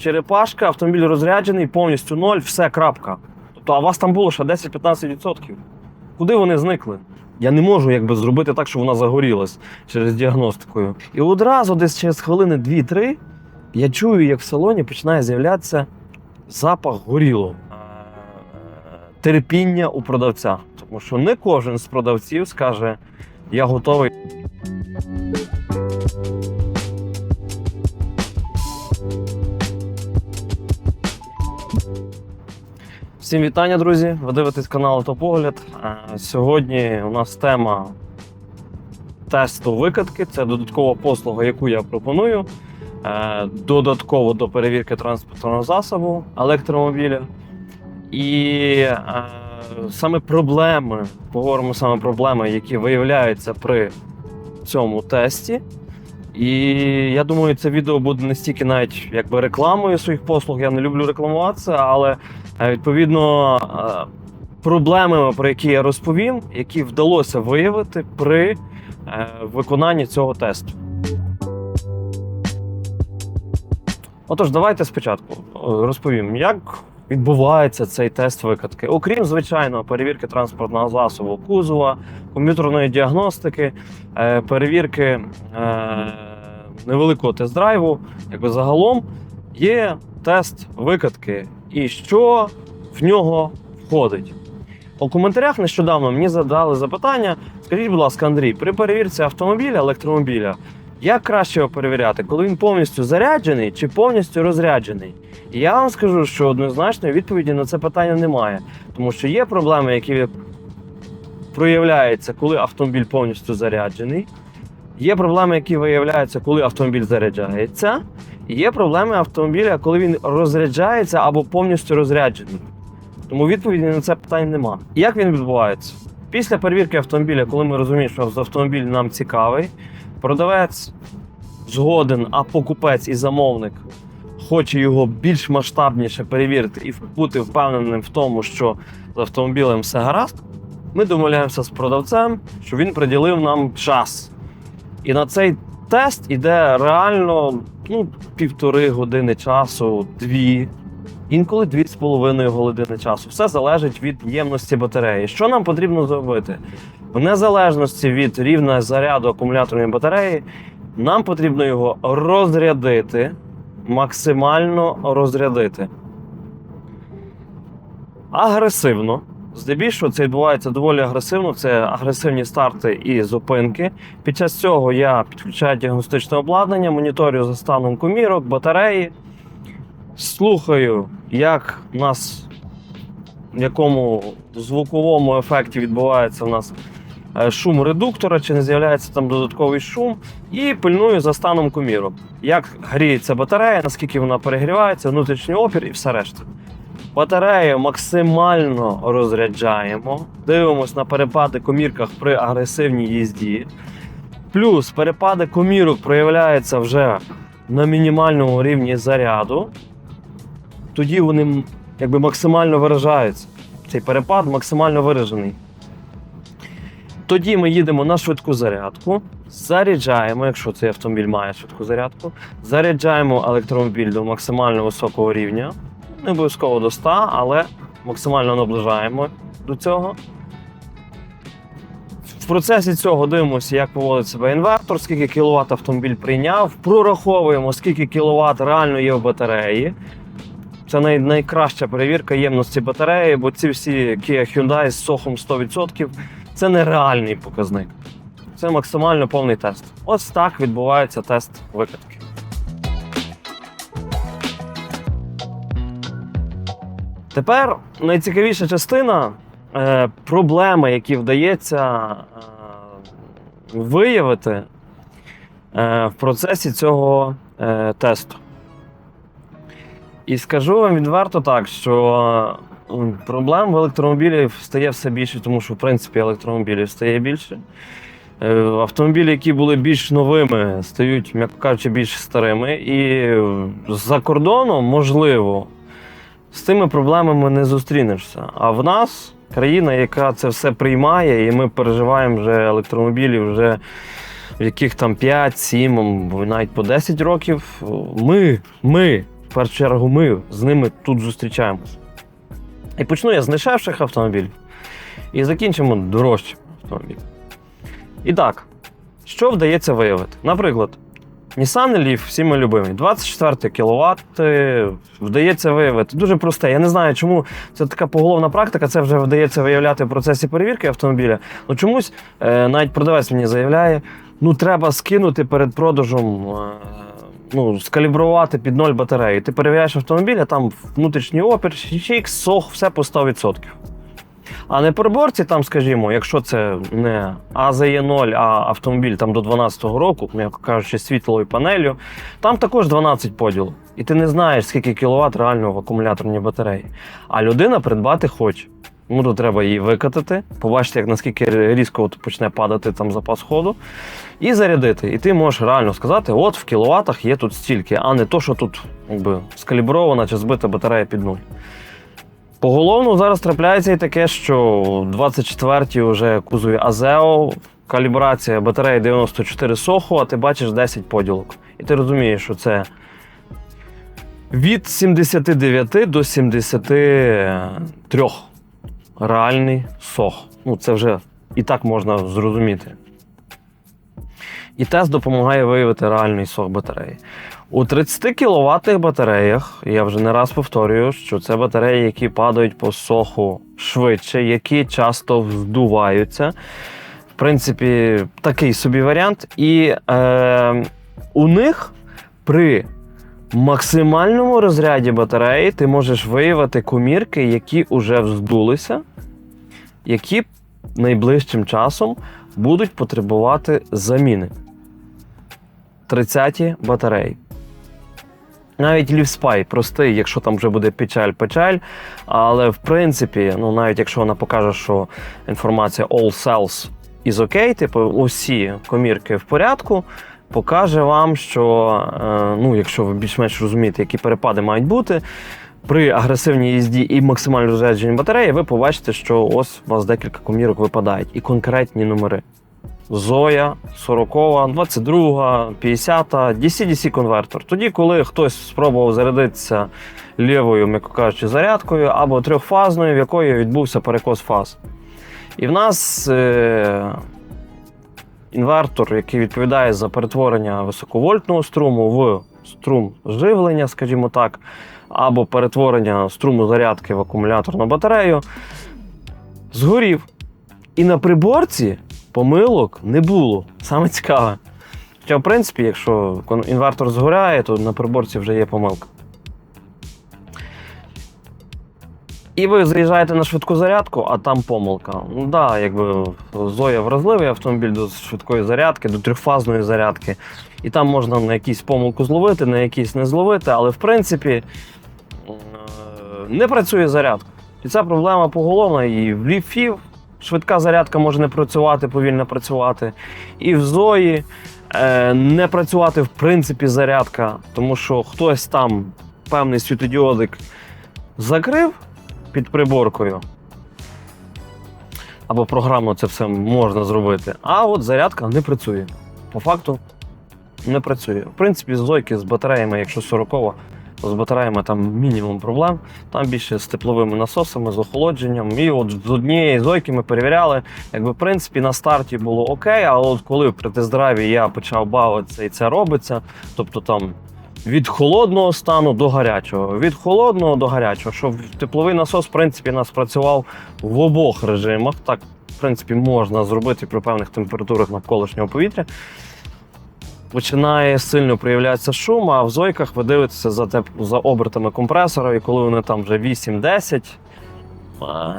черепашка, автомобіль розряджений, повністю ноль, все крапка. Тобто, а у вас там було ще 10-15%. Куди вони зникли? Я не можу якби зробити так, щоб вона загорілась через діагностикою. І одразу десь через хвилини 2-3 я чую, як в салоні починає з'являтися запах горілого. Терпіння у продавця. Тому що не кожен з продавців скаже: я готовий. Всім вітання, друзі! Ви дивитесь канал Автопогляд. Е, Сьогодні у нас тема тесту викатки. Це додаткова послуга, яку я пропоную. Е, Додатково до перевірки транспортного засобу електромобіля. І е, саме проблеми, поговоримо саме проблеми, які виявляються при цьому тесті. І я думаю, це відео буде не стільки навіть якби рекламою своїх послуг. Я не люблю рекламуватися, але відповідно е, проблемами, про які я розповім, які вдалося виявити при е, виконанні цього тесту. Отож, давайте спочатку е, розповім, як відбувається цей тест викатки. Окрім звичайно перевірки транспортного засобу кузова, комп'ютерної діагностики, е, перевірки е, невеликого тест-драйву, якби загалом є тест викатки і що в нього входить. У коментарях нещодавно мені задали запитання. Скажіть, будь ласка, Андрій, при перевірці автомобіля, електромобіля, як краще його перевіряти, коли він повністю заряджений чи повністю розряджений? І я вам скажу, що однозначної відповіді на це питання немає, тому що є проблеми, які проявляються, коли автомобіль повністю заряджений. Є проблеми, які виявляються, коли автомобіль заряджається. Є проблеми автомобіля, коли він розряджається або повністю розряджений. Тому відповіді на це питання нема. Як він відбувається? Після перевірки автомобіля, коли ми розуміємо, що автомобіль нам цікавий, продавець згоден, а покупець і замовник хоче його більш масштабніше перевірити і бути впевненим в тому, що з автомобілем все гаразд. Ми домовляємося з продавцем, що він приділив нам час. І на цей тест іде реально ну, півтори години часу, дві, інколи дві з половиною години часу. Все залежить від ємності батареї. Що нам потрібно зробити? В незалежності від рівня заряду акумуляторної батареї, нам потрібно його розрядити, максимально розрядити. Агресивно. Здебільшого це відбувається доволі агресивно. Це агресивні старти і зупинки. Під час цього я підключаю діагностичне обладнання, моніторю за станом комірок, батареї, слухаю, як у нас в якому звуковому ефекті відбувається у нас е, шум редуктора, чи не з'являється там додатковий шум, і пильную за станом комірок. Як гріється батарея, наскільки вона перегрівається, внутрішній опір і все решта. Батарею максимально розряджаємо, дивимося на перепади комірках при агресивній їзді. Плюс перепади комірок проявляються вже на мінімальному рівні заряду. Тоді вони якби максимально виражаються. Цей перепад максимально виражений. Тоді ми їдемо на швидку зарядку, заряджаємо, якщо цей автомобіль має швидку зарядку, заряджаємо електромобіль до максимально високого рівня, не обов'язково до 100, але максимально наближаємо до цього. В процесі цього дивимося, як поводить себе інвертор, скільки кіловат автомобіль прийняв, прораховуємо, скільки кіловат реально є в батареї. Це най- найкраща перевірка ємності батареї, бо ці всі Kia Hyundai з сохом 100% це нереальний показник. Це максимально повний тест. Ось так відбувається тест викатки. Тепер найцікавіша частина е, проблеми, які вдається е, виявити е, в процесі цього е, тесту. І скажу вам відверто так, що проблем в електромобілі стає все більше, тому що в принципі електромобілів стає більше. Е, Автомобілі, які були більш новими, стають, м'яко кажучи, більш старими. І е, за кордоном, можливо, з цими проблемами не зустрінешся. А в нас країна, яка це все приймає, і ми переживаємо вже електромобілі, вже в яких там 5, 7, або навіть по 10 років. Ми, ми в першу чергу ми з ними тут зустрічаємось. І почну я з дешевших автомобілів і закінчимо дорожчим автомобілем. І так, що вдається виявити? Наприклад, Nissan Leaf, всі ми любимі, 24 кВт, вдається виявити. Дуже просте. Я не знаю, чому це така поголовна практика, це вже вдається виявляти в процесі перевірки автомобіля. Ну чомусь е, навіть продавець мені заявляє, ну треба скинути перед продажем. Е, Ну, скалібрувати під ноль батареї. Ти перевіряєш автомобіль, а там внутрішній опір, чик, сох, все по 100%. А на переборці, там, скажімо, якщо це не АЗЕ 0, а автомобіль там до 12-го року, м'яко кажучи, світлою панелью, там також 12 поділів. І ти не знаєш, скільки кіловат реально в акумуляторній батареї. А людина придбати хоче. Ну, то треба її викатати, побачити, як наскільки різко от почне падати там запас ходу, і зарядити. І ти можеш реально сказати, от в кіловатах є тут стільки, а не то, що тут якби, скалібрована чи збита батарея під нуль. Поголовно зараз трапляється і таке, що 24-й вже кузові Азео, калібрація батареї 94 соху, а ти бачиш 10 поділок. І ти розумієш, що це від 79 до 73 реальний сох. Ну, це вже і так можна зрозуміти. І тест допомагає виявити реальний сох батареї. У 30 кВт батареях, я вже не раз повторюю, що це батареї, які падають по соху швидше, які часто вздуваються. В принципі, такий собі варіант. І е, у них при максимальному розряді батареї ти можеш виявити комірки, які вже вздулися, які найближчим часом будуть потребувати заміни. 30 батареї. Навіть лівспай простий, якщо там вже буде печаль-печаль. Але в принципі, ну навіть якщо вона покаже, що інформація all cells is OK, типу усі комірки в порядку, покаже вам, що е, ну, якщо ви більш-менш розумієте, які перепади мають бути. При агресивній їзді і максимально розрядженні батареї, ви побачите, що ось у вас декілька комірок випадають і конкретні номери. Зоя, 40, 22, 50, DC-DC конвертор. Тоді, коли хтось спробував зарядитися лівою, м'яко кажучи, зарядкою або трьохфазною, в якої відбувся перекос фаз. І в нас е- інвертор, який відповідає за перетворення високовольтного струму в струм живлення, скажімо так, або перетворення струму зарядки в акумуляторну батарею, згорів. І на приборці помилок не було. Саме цікаве. Хоча, в принципі, якщо інвертор згоряє, то на приборці вже є помилка. І ви заїжджаєте на швидку зарядку, а там помилка. Ну да, якби Зоя вразливий автомобіль до швидкої зарядки, до трьохфазної зарядки. І там можна на якійсь помилку зловити, на якійсь не зловити, але в принципі е, не працює зарядка. І ця проблема поголовна і в ліфів. Швидка зарядка може не працювати, повільно працювати. І в Зої е, не працювати в принципі зарядка, тому що хтось там певний світодіодик закрив під приборкою. Або програмно це все можна зробити. А от зарядка не працює. По факту не працює. В принципі, з Зойки з батареями, якщо 40 то з батареями там мінімум проблем. Там більше з тепловими насосами, з охолодженням. І от з однієї зойки ми перевіряли, якби в принципі на старті було окей, а от коли при тест-драйві я почав бавитися і це робиться, тобто там. Від холодного стану до гарячого, від холодного до гарячого, щоб тепловий насос, в принципі, нас працював в обох режимах. Так, в принципі, можна зробити при певних температурах навколишнього повітря. Починає сильно проявлятися шум, а в зойках ви дивитеся за, теп... за обертами компресора, і коли вони там вже 8-10, а,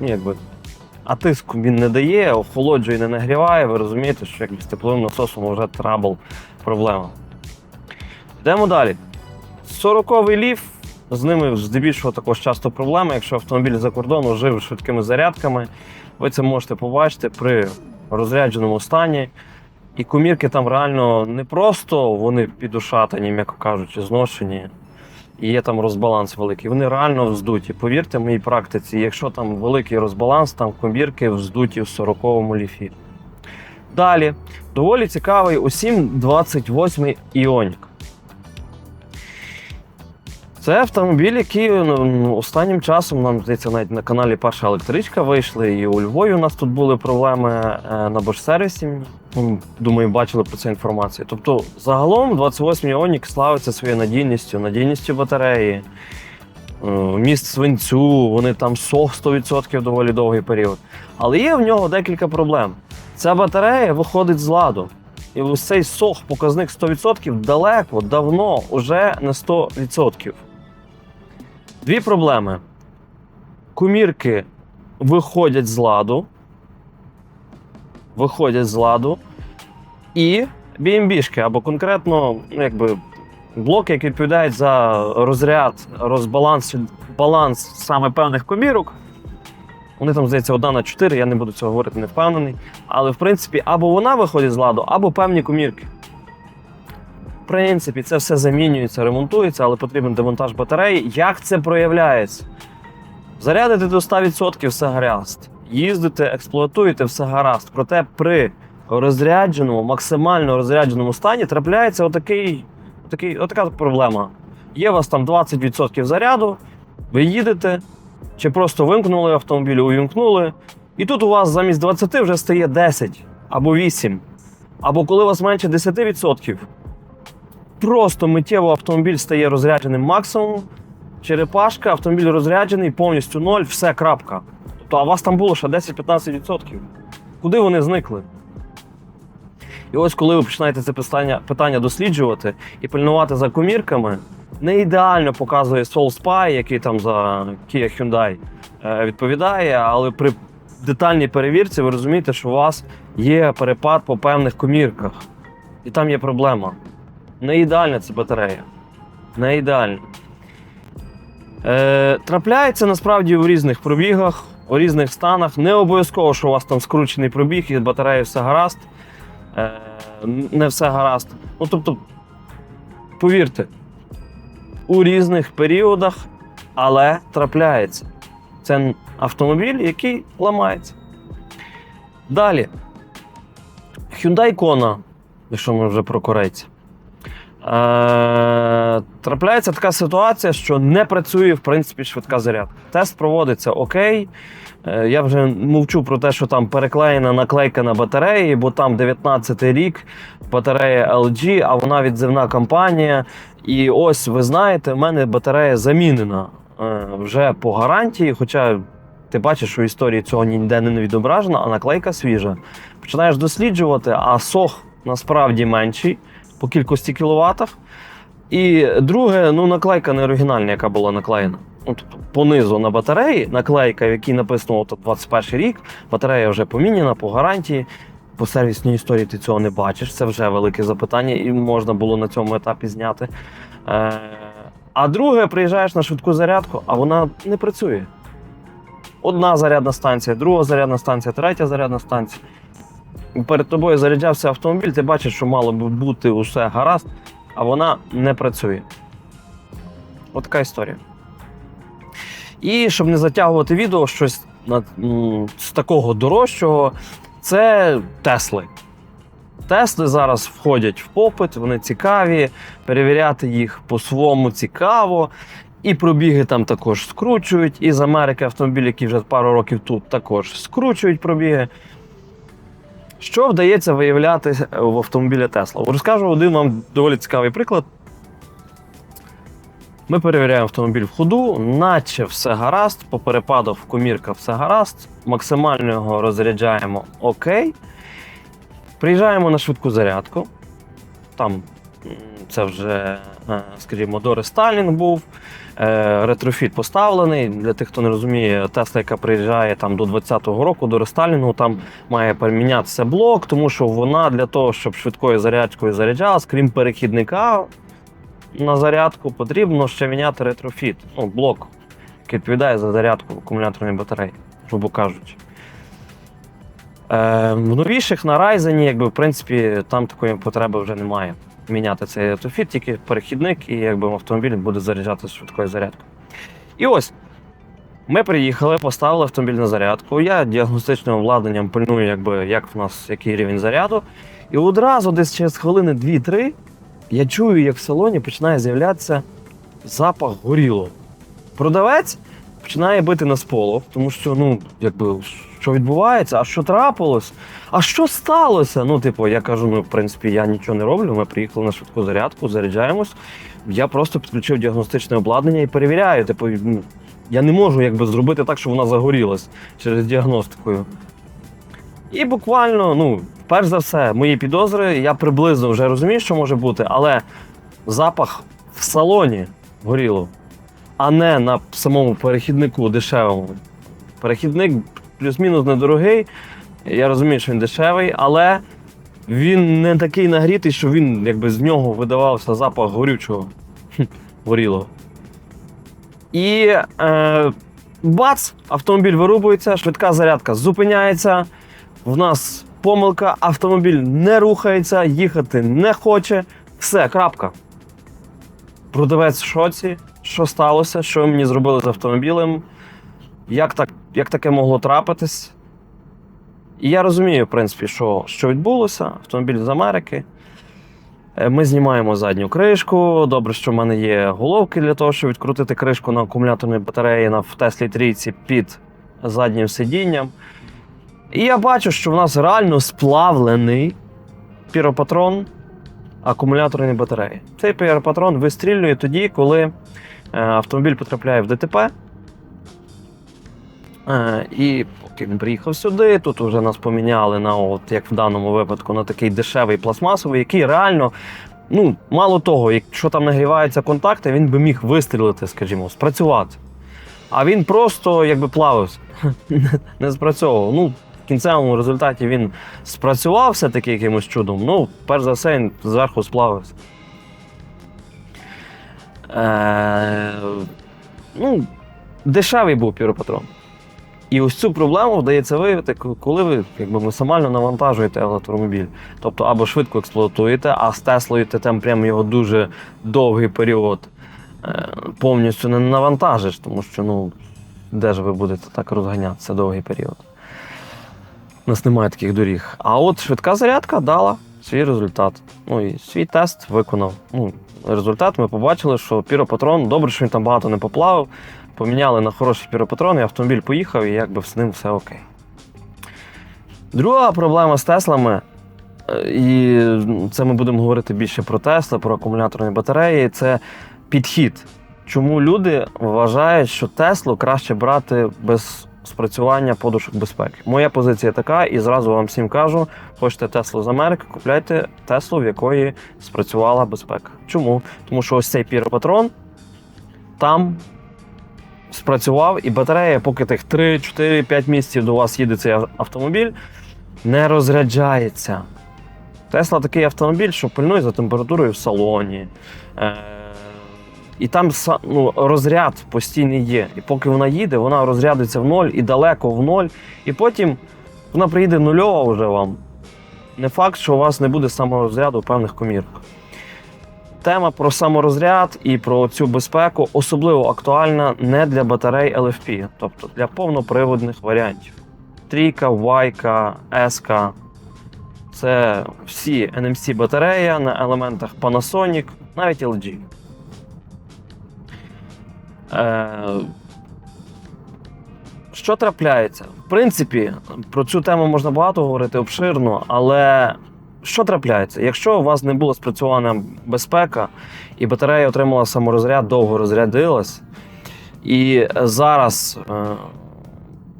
ну, якби, а тиску він не дає, охолоджує, не нагріває, ви розумієте, що якби з тепловим насосом вже трабл проблема. Йдемо далі. 40-й ліф, з ними здебільшого також часто проблеми. Якщо автомобіль за кордону жив швидкими зарядками, ви це можете побачити при розрядженому стані. І комірки там реально не просто вони підушатані, м'яко кажучи, зношені. І є там розбаланс великий. Вони реально вздуті. Повірте моїй практиці, якщо там великий розбаланс, там комірки вздуті в 40-му ліфі. Далі, доволі цікавий усім 28-й Іонік. Це автомобіль, який ну, останнім часом, нам здається, навіть на каналі Перша електричка вийшли, і у Львові у нас тут були проблеми е, на борщ-сервісі. Ну, Думаю, бачили про це інформацію. Тобто, загалом 28 Іонік славиться своєю надійністю, надійністю батареї, е, міст свинцю, вони там сох 100% доволі довгий період. Але є в нього декілька проблем. Ця батарея виходить з ладу. І ось цей сох, показник 100% далеко, давно, уже не 100%. Дві проблеми. Кумірки виходять з ладу. Виходять з ладу. І BMB-шки, або конкретно, ну, якби. Блоки, які відповідають за розряд, розбаланс баланс саме певних комірок. Вони там, здається, одна на 4, я не буду цього говорити, не впевнений. Але в принципі, або вона виходить з ладу, або певні комірки. Принципі, це все замінюється, ремонтується, але потрібен демонтаж батареї. Як це проявляється? Зарядити до 100% все гаразд. Їздите, експлуатуєте все гаразд. Проте при розрядженому, максимально розрядженому стані трапляється отакий, отакий, отака проблема. Є у вас там 20% заряду, ви їдете, чи просто вимкнули автомобіль, увімкнули, і тут у вас замість 20 вже стає 10 або 8. Або коли у вас менше 10%, просто миттєво автомобіль стає розрядженим максимум. Черепашка, автомобіль розряджений, повністю ноль, все крапка. Тобто, а у вас там було ще 10-15%. Куди вони зникли? І ось коли ви починаєте це питання, питання досліджувати і пильнувати за комірками, не ідеально показує Soul Spy, який там за Kia Hyundai е, відповідає, але при детальній перевірці ви розумієте, що у вас є перепад по певних комірках. І там є проблема. Не ідеальна ця батарея. Не ідеальна. Е, трапляється насправді у різних пробігах, у різних станах. Не обов'язково, що у вас там скручений пробіг і з батареї все гаразд. Е, не все гаразд. Ну, тобто, повірте, у різних періодах, але трапляється. Це автомобіль, який ламається. Далі. Hyundai Kona, якщо ми вже про корейця. Е, трапляється така ситуація, що не працює в принципі швидка зарядка. Тест проводиться окей. Е, я вже мовчу про те, що там переклеєна наклейка на батареї, бо там 19-й рік батарея LG, а вона відзивна компанія. І ось ви знаєте, в мене батарея замінена е, вже по гарантії. Хоча ти бачиш, в історії цього ніде не відображено, а наклейка свіжа. Починаєш досліджувати, а сох насправді менший по кількості кіловатах. І друге, ну наклейка не оригінальна, яка була наклеєна. Ну, тобто, понизу на батареї наклейка, в якій написано от 21 рік, батарея вже поміняна по гарантії. По сервісній історії ти цього не бачиш. Це вже велике запитання, і можна було на цьому етапі зняти. Е, а друге, приїжджаєш на швидку зарядку, а вона не працює. Одна зарядна станція, друга зарядна станція, третя зарядна станція. Перед тобою заряджався автомобіль, ти бачиш, що мало би бути усе гаразд, а вона не працює. От така історія. І щоб не затягувати відео, щось з такого дорожчого, це Тесли. Тесли зараз входять в попит, вони цікаві, перевіряти їх по-своєму цікаво. І пробіги там також скручують. І з Америки автомобілі, які вже пару років тут, також скручують пробіги. Що вдається виявляти в автомобілі Тесла? Розкажу один вам доволі цікавий приклад. Ми перевіряємо автомобіль в ходу, наче все гаразд, по перепадах в комірках все гаразд, максимально його розряджаємо окей. Приїжджаємо на швидку зарядку. Там це вже, е, скажімо, дорестайлінг був. Е, Ретрофіт поставлений. Для тих, хто не розуміє, Тесла, яка приїжджає там до 20-го року до рестайлінгу, там має перемінятися блок, тому що вона для того, щоб швидкою зарядкою заряджалась, крім перехідника на зарядку, потрібно ще міняти ретрофіт. Ну, блок, який відповідає за зарядку акумуляторної батареї, грубо кажучи. Е, в новіших на Ryzen, якби, в принципі, там такої потреби вже немає. Міняти цей ретрофіт, тільки перехідник, і якби автомобіль буде заряджатися швидкою зарядкою. І ось ми приїхали, поставили автомобіль на зарядку. Я діагностичним обладнанням пильную, якби, як в нас який рівень заряду. І одразу, десь через хвилини 2-3, я чую, як в салоні починає з'являтися запах горіло. Продавець починає бити на сполох, тому що, ну, якби, що відбувається, а що трапилось? А що сталося? Ну, типу, я кажу, ну, в принципі, я нічого не роблю. Ми приїхали на швидку зарядку, заряджаємось. Я просто підключив діагностичне обладнання і перевіряю. Типу, я не можу якби, зробити так, щоб вона загорілась через діагностикою. І буквально, ну, перш за все, мої підозри, я приблизно вже розумію, що може бути, але запах в салоні горіло, а не на самому перехіднику дешевому. Перехідник плюс-мінус недорогий. Я розумію, що він дешевий, але він не такий нагрітий, що він якби з нього видавався запах горючого горілого. І е, бац, автомобіль вирубується, швидка зарядка зупиняється. В нас помилка, автомобіль не рухається, їхати не хоче. Все, крапка. Продавець в шоці. Що сталося? Що мені зробили з автомобілем? Як, так, як таке могло трапитись? І я розумію, в принципі, що, що відбулося. Автомобіль з Америки. Е, Ми знімаємо задню кришку. Добре, що в мене є головки для того, щоб відкрутити кришку на акумуляторній батареї на Теслі трійці під заднім сидінням. І я бачу, що в нас реально сплавлений піропатрон акумуляторної батареї. Цей піропатрон вистрілює тоді, коли е, автомобіль потрапляє в ДТП. Е, І поки він приїхав сюди, тут вже нас поміняли на, от, як в даному випадку, на такий дешевий пластмасовий, який реально, ну, мало того, якщо там нагріваються контакти, він би міг вистрілити, скажімо, спрацювати. А він просто якби плавився, не спрацьовував. Ну, в кінцевому результаті він спрацював все-таки якимось чудом. Ну, перш за все, він зверху сплавився. Е, ну, дешевий був піропатрон. І ось цю проблему вдається виявити, коли ви якби, максимально навантажуєте електромобіль. Тобто або швидко експлуатуєте, а з Теслою ти там прямо його дуже довгий період е, повністю не навантажиш, тому що ну, де ж ви будете так розганятися довгий період. У нас немає таких доріг. А от швидка зарядка дала свій результат. Ну і свій тест виконав. Ну, результат ми побачили, що піропатрон, добре, що він там багато не поплавив. Поміняли на хороший піропатрон, і автомобіль поїхав, і якби з ним все окей. Друга проблема з Теслами, е, і це ми будемо говорити більше про Тесли, про акумуляторні батареї, це підхід. Чому люди вважають, що Теслу краще брати без спрацювання подушок безпеки? Моя позиція така, і зразу вам всім кажу: хочете Теслу з Америки, купляйте Теслу, в якої спрацювала безпека. Чому? Тому що ось цей піропатрон там спрацював, і батарея, поки тих 3, 4, 5 місяців до вас їде цей автомобіль, не розряджається. Тесла такий автомобіль, що пильнує за температурою в салоні. Е- і там ну, розряд постійний є. І поки вона їде, вона розрядиться в ноль і далеко в ноль. І потім вона приїде нульова вже вам. Не факт, що у вас не буде саморозряду в певних комірках. Тема про саморозряд і про цю безпеку особливо актуальна не для батарей LFP, тобто для повноприводних варіантів. Трійка, Вайка, Еска. Це всі NMC батарея на елементах Panasonic, навіть LG. Е, що трапляється? В принципі, про цю тему можна багато говорити обширно, але що трапляється? Якщо у вас не була спрацьована безпека, і батарея отримала саморозряд, довго розрядилась, і зараз е,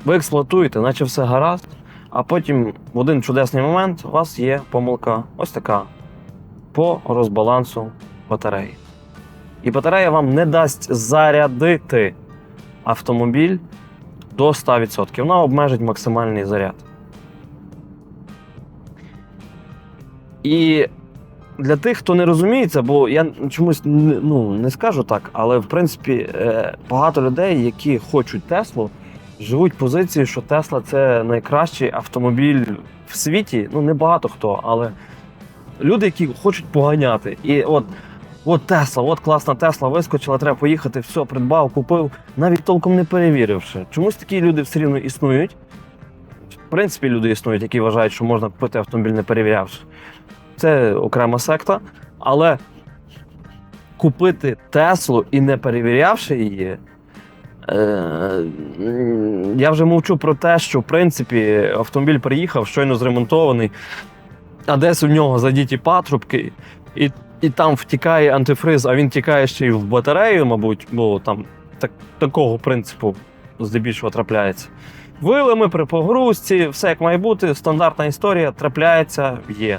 ви експлуатуєте, наче все гаразд, а потім в один чудесний момент у вас є помилка ось така по розбалансу батареї. І батарея вам не дасть зарядити автомобіль до 100%. Вона обмежить максимальний заряд. І для тих, хто не розуміється, бо я чомусь ну, не скажу так, але в принципі е, багато людей, які хочуть Теслу, живуть позиції, що Тесла це найкращий автомобіль в світі. Ну, не багато хто, але люди, які хочуть поганяти. І от, от Тесла, от класна Тесла, вискочила, треба поїхати, все, придбав, купив, навіть толком не перевіривши. Чомусь такі люди все рівно існують. В принципі, люди існують, які вважають, що можна купити автомобіль не перевірявши. Це окрема секта. Але купити Теслу і не перевірявши її. Е, я вже мовчу про те, що в принципі автомобіль приїхав, щойно зремонтований, а десь у нього задіті патрубки, і, і там втікає антифриз, а він тікає ще й в батарею, мабуть, бо там так, такого принципу здебільшого трапляється. Вилами при погрузці, все як має бути, стандартна історія трапляється, є.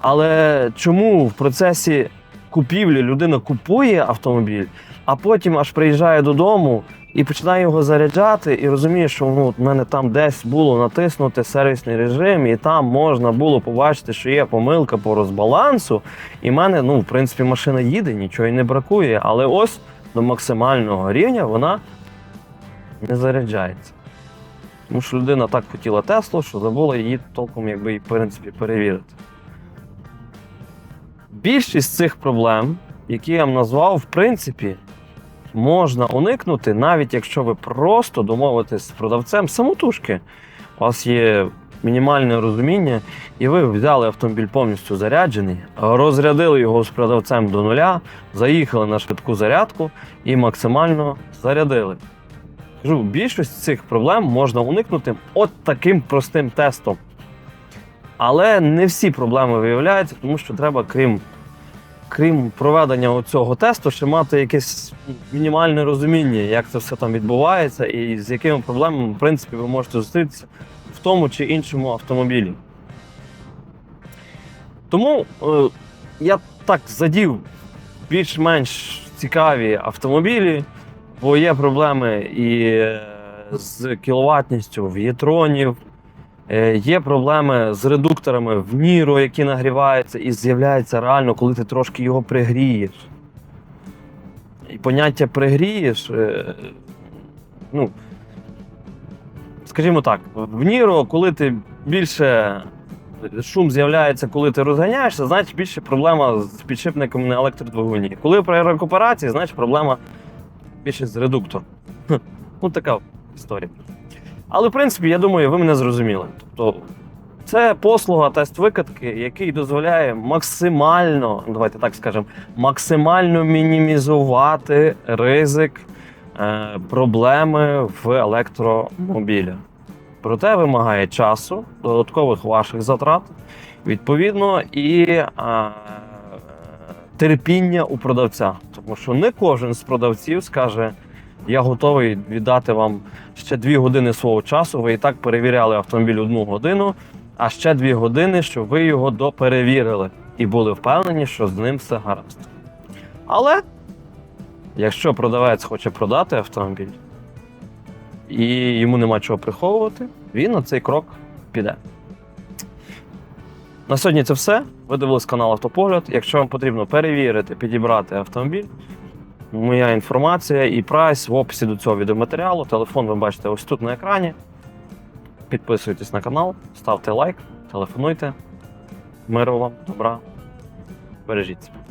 Але чому в процесі купівлі людина купує автомобіль, а потім аж приїжджає додому і починає його заряджати, і розуміє, що ну, в мене там десь було натиснути сервісний режим, і там можна було побачити, що є помилка по розбалансу. І в мене, ну, в принципі, машина їде, нічого і не бракує. Але ось до максимального рівня вона не заряджається. Тому що людина так хотіла Теслу, що забула її толком, якби і в принципі перевірити. Більшість цих проблем, які я вам назвав, в принципі, можна уникнути, навіть якщо ви просто домовитесь з продавцем самотужки. У вас є мінімальне розуміння, і ви взяли автомобіль повністю заряджений, розрядили його з продавцем до нуля, заїхали на швидку зарядку і максимально зарядили. Кажу, більшість цих проблем можна уникнути от таким простим тестом. Але не всі проблеми виявляються, тому що треба, крім, крім проведення цього тесту, ще мати якесь мінімальне розуміння, як це все там відбувається, і з якими проблемами, в принципі, ви можете зустрітися в тому чи іншому автомобілі. Тому е, я так задів більш-менш цікаві автомобілі, бо є проблеми і е, з кіловатністю в єтронів, Е, Є проблеми з редукторами в Ніро, які нагріваються, і з'являється реально, коли ти трошки його пригрієш. І поняття пригрієш. е, Ну, скажімо так, в Ніро, коли ти більше шум з'являється, коли ти розганяєшся, значить більше проблема з підшипником на електродвигуні. Коли при рекуперації, значить проблема більше з редуктором. Хм, Ну, така історія. Але в принципі, я думаю, ви мене зрозуміли. Тобто, це послуга тест викатки, який дозволяє максимально, давайте так скажемо, максимально мінімізувати ризик е, проблеми в електромобілі. Проте вимагає часу, додаткових ваших затрат, відповідно, і е, терпіння у продавця. Тому що не кожен з продавців скаже, я готовий віддати вам ще дві години свого часу. Ви і так перевіряли автомобіль одну годину, а ще дві години, щоб ви його доперевірили і були впевнені, що з ним все гаразд. Але якщо продавець хоче продати автомобіль і йому нема чого приховувати, він на цей крок піде. На сьогодні це все. Ви дивились канал Автопогляд. Якщо вам потрібно перевірити, підібрати автомобіль, моя інформація і прайс в описі до цього відеоматеріалу. Телефон ви бачите ось тут на екрані. Підписуйтесь на канал, ставте лайк, телефонуйте. Миру вам, добра. Бережіть себе.